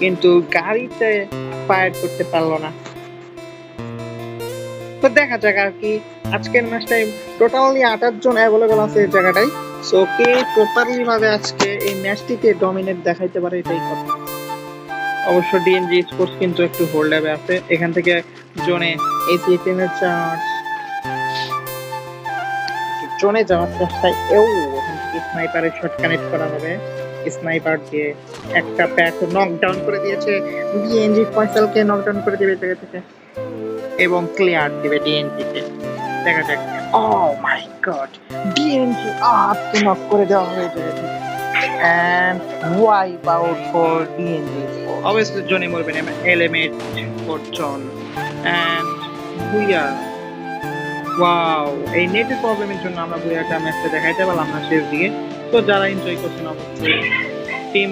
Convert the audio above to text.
কিন্তু গাড়িতে ফায়ার করতে পারল না। তো দেখা যাক আর কি, আজকের ম্যাচটাই টোটালি আঠাশ জন অ্যাভেলেবল আছে এই জায়গাটাই সো কে প্রপারলি ভাবে আজকে এই ম্যাচটিতে ডমিনেট দেখাইতে পারে এটাই কথা। অবশ্য ডিএনজি স্পোর্টস কিন্তু একটু হোল্ড আছে। এখান থেকে জোনে এসিএফএম এর চার্জ জোনে যাওয়ার চেষ্টায়, এও ওখান থেকে স্নাইপারের শট কানেক্ট করা হবে। স্নাইপার দিয়ে একটা প্যাক নকডাউন করে দিয়েছে। ডিএনজি ফয়সালকে নকডাউন করে দিবে জায়গা থেকে। এবং ক্লিয়ার দিবে ডিএনজি কে দেখা যাক। ও মাই গড ডিএনজি আপকে নক করে দেওয়া হয়েছে and wipe out for DNG. Obviously, Johnny Morgan element for John and Buya. Wow এই নেটের প্রবলেমের জন্য আমরা বুয়াটা ম্যাচটা দেখাইতে পারলাম না শেষ দিকে। তো যারা এনজয় করছেন অবশ্যই টিম